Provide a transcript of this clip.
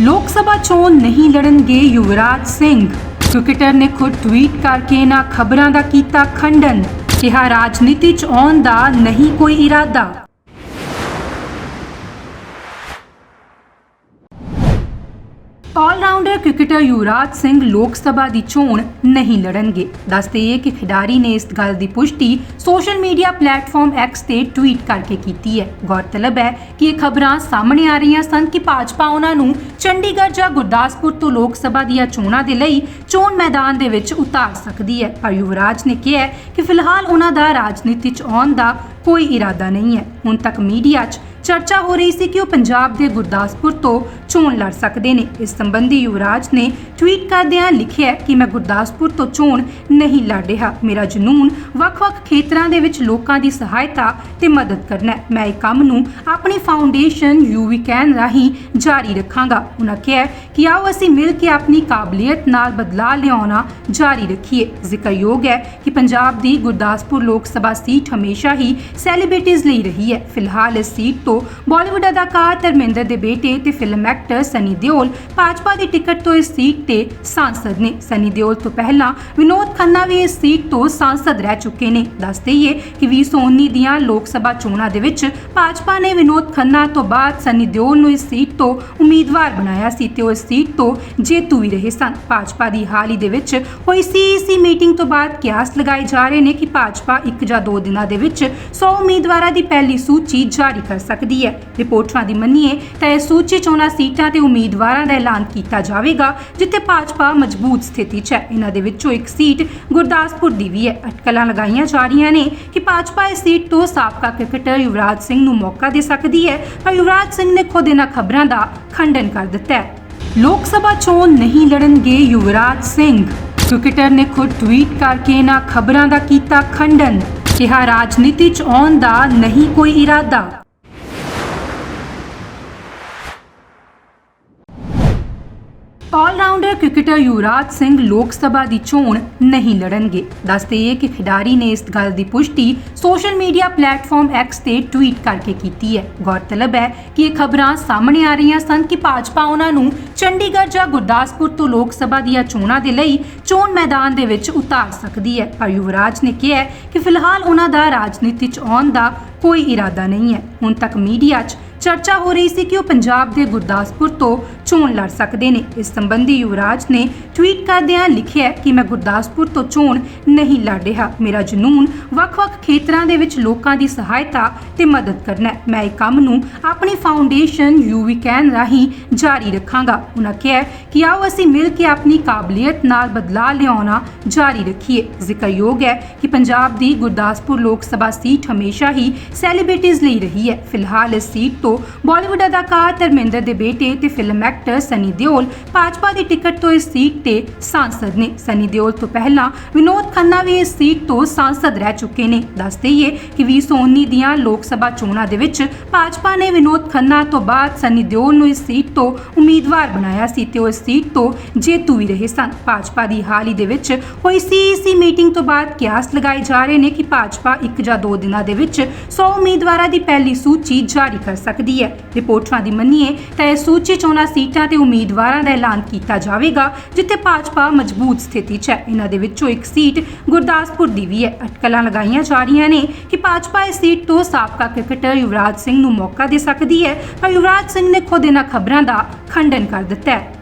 ਲੋਕ ਸਭਾ ਚੋਣ ਨਹੀਂ ਲੜਨਗੇ ਯੁਵਰਾਜ ਸਿੰਘ। ਕ੍ਰਿਕਟਰ ਨੇ ਖੁਦ ਟਵੀਟ ਕਰਕੇ ਇਹਨਾਂ ਖਬਰਾਂ ਦਾ ਕੀਤਾ ਖੰਡਨ। ਕਿਹਾ ਰਾਜਨੀਤੀ 'ਚ ਆਉਣ ਦਾ ਨਹੀਂ ਕੋਈ ਇਰਾਦਾ। ਆਲ-ਰਾਊਂਡਰ ਕ੍ਰਿਕਟਰ ਯੁਵਰਾਜ ਸਿੰਘ ਲੋਕ ਸਭਾ ਦੀ ਚੋਣ ਨਹੀਂ ਲੜਨਗੇ। ਦੱਸਦੇ ਇਹ ਕਿ ਖਿਡਾਰੀ ਨੇ ਇਸ ਗੱਲ ਦੀ ਪੁਸ਼ਟੀ ਸੋਸ਼ਲ ਮੀਡੀਆ ਪਲੇਟਫਾਰਮ ਐਕਸ ਤੇ ਟਵੀਟ ਕਰਕੇ ਕੀਤੀ ਹੈ। ਗੌਰਤਲਬ ਹੈ ਕਿ ਇਹ ਖਬਰਾਂ ਸਾਹਮਣੇ ਆ ਰਹੀਆਂ ਸਨ ਕਿ ਭਾਜਪਾ ਉਹਨਾਂ ਨੂੰ ਚੰਡੀਗੜ੍ਹ ਜਾਂ ਗੁਰਦਾਸਪੁਰ ਤੋਂ ਲੋਕ ਸਭਾ ਦੀਆਂ ਚੋਣਾਂ ਦੇ ਲਈ ਚੋਣ ਮੈਦਾਨ ਦੇ ਵਿੱਚ ਉਤਾਰ ਸਕਦੀ ਹੈ। ਪਰ ਯੁਵਰਾਜ ਨੇ ਕਿਹਾ ਕਿ ਫਿਲਹਾਲ ਉਹਨਾਂ ਦਾ ਰਾਜਨੀਤੀ 'ਚ ਆਉਣ ਦਾ ਕੋਈ ਇਰਾਦਾ ਨਹੀਂ ਹੈ। ਹੁਣ ਤੱਕ ਮੀਡੀਆ 'ਚ ਚਰਚਾ ਹੋ ਰਹੀ ਸੀ ਕਿ ਉਹ ਪੰਜਾਬ ਦੇ ਗੁਰਦਾਸਪੁਰ ਤੋਂ ਚੋਣ ਲੜ ਸਕਦੇ ਨੇ। ਇਸ ਸੰਬੰਧੀ ਯੁਵਰਾਜ ਨੇ ਟਵੀਟ ਕਰਦਿਆਂ ਲਿਖਿਆ ਕਿ ਮੈਂ ਗੁਰਦਾਸਪੁਰ ਤੋਂ ਚੋਣ ਨਹੀਂ ਲੜ ਰਿਹਾ। ਮੇਰਾ ਜਨੂਨ ਵੱਖ-ਵੱਖ ਖੇਤਰਾਂ ਦੇ ਵਿੱਚ ਲੋਕਾਂ ਦੀ ਸਹਾਇਤਾ ਤੇ ਮਦਦ ਕਰਨਾ ਹੈ। ਮੈਂ ਇਹ ਕੰਮ ਨੂੰ ਆਪਣੀ ਫਾਊਂਡੇਸ਼ਨ ਯੂਵੀ ਕੈਨ ਰਾਹੀਂ ਜਾਰੀ ਰੱਖਾਂਗਾ। ਉਹਨਾਂ ਕਿਹਾ ਕਿ ਆਓ ਅਸੀਂ ਮਿਲ ਕੇ ਆਪਣੀ ਕਾਬਲੀਅਤ ਨਾਲ ਬਦਲਾਅ ਲਿਆਉਣਾ ਜਾਰੀ ਰੱਖੀਏ। ਜ਼ਿਕਰਯੋਗ ਹੈ ਕਿ ਪੰਜਾਬ ਦੀ ਗੁਰਦਾਸਪੁਰ ਲੋਕ ਸਭਾ ਸੀਟ ਹਮੇਸ਼ਾ ਹੀ ਸੈਲੀਬ੍ਰਿਟੀਜ਼ ਲਈ ਰਹੀ ਹੈ। ਫਿਲਹਾਲ ਇਸ ਸੀਟ ਤੋਂ ਬਾਲੀਵੁੱਡ ਅਦਾਕਾਰ ਧਰਮਿੰਦਰ ਦੇ ਬੇਟੇ ਤੇ ਫਿਲਮ ਐਕਟਰ ਸਨੀ ਦਿਓਲ ਭਾਜਪਾ ਦੀ ਟਿਕਟ ਤੋਂ ਇਸ ਸੀਟ ਤੇ ਸਾਂਸਦ ਨੇ। ਸਨੀ ਦਿਓਲ ਤੋਂ ਪਹਿਲਾਂ ਵਿਨੋਦ ਖੰਨਾ ਵੀ ਇਸ ਸੀਟ ਤੋਂ ਸਾਂਸਦ ਰਹਿ ਚੁੱਕੇ ਨੇ। ਦੱਸ ਦਈਏ ਕਿ 2019 ਦੀਆਂ ਲੋਕ ਸਭਾ ਚੋਣਾਂ ਦੇ ਵਿੱਚ ਭਾਜਪਾ ਨੇ ਵਿਨੋਦ ਖੰਨਾ ਤੋਂ ਬਾਅਦ ਸਨੀ ਦਿਓਲ ਨੂੰ ਇਸ ਸੀਟ ਤੋਂ ਉਮੀਦਵਾਰ ਬਣਾਇਆ ਸੀ ਤੇ ਉਹ ਇਸ ਸੀਟ ਤੋਂ ਜੇਤੂ ਵੀ ਰਹੇ ਸਨ। ਭਾਜਪਾ ਦੀ ਹਾਲ ਹੀ ਦੇ ਵਿੱਚ ਹੋਈ ਸੀਈਸੀ ਮੀਟਿੰਗ ਤੋਂ ਬਾਅਦ ਕਿਆਸ ਲਗਾਏ ਜਾ ਰਹੇ ਨੇ ਕਿ ਭਾਜਪਾ ਇੱਕ ਜਾਂ ਦੋ ਦਿਨਾਂ ਦੇ ਵਿੱਚ 100 ਉਮੀਦਵਾਰਾਂ ਦੀ ਪਹਿਲੀ ਸੂਚੀ ਜਾਰੀ ਕਰ ਸਕਦੀ ਹੈ। ਰਿਪੋਰਟਾਂ ਦੀ ਮੰਨੀਏ ਤਾਂ ਇਹ ਸੂਚੀ 'ਚ ਉਹਨਾਂ ਸੀਟਾਂ ਤੇ ਉਮੀਦਵਾਰਾਂ ਦਾ ਐਲਾਨ ਕੀਤਾ ਜਾਵੇਗਾ, ਜਿੱਥੇ ਭਾਜਪਾ ਮਜ਼ਬੂਤ ਸਥਿਤੀ 'ਚ ਹੈ। ਇਹਨਾਂ ਦੇ ਵਿੱਚੋਂ ਇੱਕ ਸੀਟ ਗੁਰਦਾਸਪੁਰ ਦੀ ਵੀ ਹੈ। ਅਟਕਲਾਂ ਲਗਾਈਆਂ ਜਾ ਰਹੀਆਂ ਨੇ ਕਿ ਭਾਜਪਾ ਇਸ ਸੀਟ ਤੋਂ ਸਾਬਕਾ ਕ੍ਰਿਕਟਰ ਯੁਵਰਾਜ ਸਿੰਘ ਨੂੰ ਮੌਕਾ ਦੇ ਸਕਦੀ ਹੈ। ਪਰ ਯੁਵਰਾਜ ਸਿੰਘ ਨੇ ਖੁਦ ਇਹਨਾਂ ਖਬਰਾਂ ਦਾ ਖੰਡਨ ਕਰ ਦਿੱਤਾ ਹੈ। ਲੋਕ ਸਭਾ ਚੋਣ ਨਹੀਂ ਲੜਨਗੇ ਯੁਵਰਾਜ ਸਿੰਘ। ਕ੍ਰਿਕਟਰ ਨੇ ਖੁਦ ਟਵੀਟ ਕਰਕੇ ਇਹਨਾਂ ਖਬਰਾਂ ਦਾ ਕੀਤਾ ਖੰਡਨ। ਕਿਹਾ ਰਾਜਨੀਤੀ 'ਚ ਆਉਣ ਦਾ ਨਹੀਂ ਕੋਈ ਇਰਾਦਾ। ਆਲਰਾਊਂਡਰ ਕ੍ਰਿਕਟਰ ਯੁਵਰਾਜ ਸਿੰਘ ਲੋਕ ਸਭਾ ਦੀ ਚੋਣ ਨਹੀਂ ਲੜਨਗੇ। ਦੱਸਦੇ ਇਹ ਕਿ ਖਿਡਾਰੀ ਨੇ ਇਸ ਗੱਲ ਦੀ ਪੁਸ਼ਟੀ ਸੋਸ਼ਲ ਮੀਡੀਆ ਪਲੇਟਫਾਰਮ ਐਕਸ ਤੇ ਟਵੀਟ ਕਰਕੇ ਕੀਤੀ ਹੈ। ਗੌਰਤਲਬ ਹੈ ਕਿ ਇਹ ਖਬਰਾਂ ਸਾਹਮਣੇ ਆ ਰਹੀਆਂ ਸਨ ਕਿ ਭਾਜਪਾ ਉਹਨਾਂ ਨੂੰ ਚੰਡੀਗੜ੍ਹ ਜਾਂ ਗੁਰਦਾਸਪੁਰ ਤੋਂ ਲੋਕ ਸਭਾ ਦੀਆਂ ਚੋਣਾਂ ਦੇ ਲਈ ਚੋਣ ਮੈਦਾਨ ਦੇ ਵਿੱਚ ਉਤਾਰ ਸਕਦੀ ਹੈ। ਪਰ ਯੁਵਰਾਜ ਨੇ ਕਿਹਾ ਕਿ ਫਿਲਹਾਲ ਉਹਨਾਂ ਦਾ ਰਾਜਨੀਤੀ 'ਚ ਆਉਣ ਦਾ ਕੋਈ ਇਰਾਦਾ ਨਹੀਂ ਹੈ। ਹੁਣ ਤੱਕ ਮੀਡੀਆ 'ਚ ਚਰਚਾ ਹੋ ਰਹੀ ਸੀ ਕਿ ਉਹ ਪੰਜਾਬ ਦੇ ਗੁਰਦਾਸਪੁਰ ਤੋਂ ਚੋਣ ਲੜ ਸਕਦੇ ਨੇ। ਇਸ ਸੰਬੰਧੀ ਯੁਵਰਾਜ ਨੇ ਟਵੀਟ ਕਰਦਿਆਂ ਲਿਖਿਆ ਕਿ ਮੈਂ ਗੁਰਦਾਸਪੁਰ ਤੋਂ ਚੋਣ ਨਹੀਂ ਲੜ ਰਿਹਾ। ਮੇਰਾ ਜਨੂਨ ਵੱਖ-ਵੱਖ ਖੇਤਰਾਂ ਦੇ ਵਿੱਚ ਲੋਕਾਂ ਦੀ ਸਹਾਇਤਾ ਤੇ ਮਦਦ ਕਰਨਾ ਹੈ। ਮੈਂ ਇਹ ਕੰਮ ਨੂੰ ਆਪਣੀ ਫਾਊਂਡੇਸ਼ਨ ਯੂਵੀ ਕੈਨ ਰਾਹੀਂ ਜਾਰੀ ਰੱਖਾਂਗਾ। ਉਹਨਾਂ ਕਿਹਾ ਕਿ ਆਓ ਅਸੀਂ ਮਿਲ ਕੇ ਆਪਣੀ ਕਾਬਲੀਅਤ ਨਾਲ ਬਦਲਾਅ ਲਿਆਉਣਾ ਜਾਰੀ ਰੱਖੀਏ। ਜ਼ਿਕਰਯੋਗ ਹੈ ਕਿ ਪੰਜਾਬ ਦੀ ਗੁਰਦਾਸਪੁਰ ਲੋਕ ਸਭਾ ਸੀਟ ਹਮੇਸ਼ਾ ਹੀ ਸੈਲੀਬ੍ਰਿਟੀਜ਼ ਲਈ ਰਹੀ ਹੈ। ਫਿਲਹਾਲ ਇਸ ਸੀਟ ਤੋਂ ਬਾਲੀਵੁੱਡ ਅਦਾਕਾਰ ਧਰਮਿੰਦਰ ਦੇ ਬੇਟੇ ਤੇ ਫਿਲਮ ਐਕਟਰ ਸਨੀ ਦਿਓਲ ਭਾਜਪਾ ਦੀ ਟਿਕਟ ਤੋਂ ਇਸ ਸੀਟ ਤੇ ਸਾਂਸਦ ਨੇ। ਸਨੀ ਦਿਓਲ ਤੋਂ ਪਹਿਲਾਂ ਵਿਨੋਦ ਖੰਨਾ ਵੀ ਇਸ ਸੀਟ ਤੋਂ ਸਾਂਸਦ ਰਹਿ ਚੁੱਕੇ ਨੇ। ਦੱਸ ਦਈਏ ਕਿ 2019 ਦੀਆਂ ਲੋਕ ਸਭਾ ਚੋਣਾਂ ਦੇ ਵਿੱਚ ਭਾਜਪਾ ਨੇ ਵਿਨੋਦ ਖੰਨਾ ਤੋਂ ਬਾਅਦ ਸਨੀ ਦਿਓਲ ਨੂੰ ਇਸ ਸੀਟ ਤੋਂ ਉਮੀਦਵਾਰ ਬਣਾਇਆ ਸੀ ਤੇ ਉਹ ਇਸ ਸੀਟ ਤੋਂ ਜੇਤੂ ਵੀ ਰਹੇ ਸਨ। ਭਾਜਪਾ ਦੀ ਹਾਲ ਹੀ ਦੇ ਵਿੱਚ ਹੋਈ ਸੀਈਸੀ ਮੀਟਿੰਗ ਤੋਂ ਬਾਅਦ ਕਿਆਸ ਲਗਾਏ ਜਾ ਰਹੇ ਨੇ ਕਿ ਭਾਜਪਾ ਇੱਕ ਜਾਂ ਦੋ ਦਿਨਾਂ ਦੇ ਵਿੱਚ 100 ਉਮੀਦਵਾਰਾਂ ਦੀ ਪਹਿਲੀ ਸੂਚੀ ਜਾਰੀ ਕਰ ਸਕਦੀ ਹੈ। ਰਿਪੋਰਟਾਂ ਦੀ ਮੰਨੀਏ ਤਾਂ ਇਹ ਸੂਚੀ 'ਚ ਉਹਨਾਂ ਸੀਟਾਂ ਤੇ ਉਮੀਦਵਾਰਾਂ ਦਾ ਐਲਾਨ ਕੀਤਾ ਜਾਵੇਗਾ, ਜਿੱਥੇ ਭਾਜਪਾ ਮਜ਼ਬੂਤ ਸਥਿਤੀ 'ਚ ਹੈ। ਇਹਨਾਂ ਦੇ ਵਿੱਚੋਂ ਇੱਕ ਸੀਟ ਗੁਰਦਾਸਪੁਰ ਦੀ ਵੀ ਹੈ। ਅਟਕਲਾਂ ਲਗਾਈਆਂ ਜਾ ਰਹੀਆਂ ਨੇ ਕਿ ਭਾਜਪਾ ਇਸ ਸੀਟ ਤੋਂ ਸਾਬਕਾ ਕ੍ਰਿਕਟਰ ਯੁਵਰਾਜ ਸਿੰਘ ਨੂੰ ਮੌਕਾ ਦੇ ਸਕਦੀ ਹੈ, ਪਰ ਯੁਵਰਾਜ ਸਿੰਘ ਨੇ ਖੁਦ ਇਹਨਾਂ ਖਬਰਾਂ ਦਾ ਖੰਡਨ ਕਰ ਦਿੱਤਾ ਹੈ।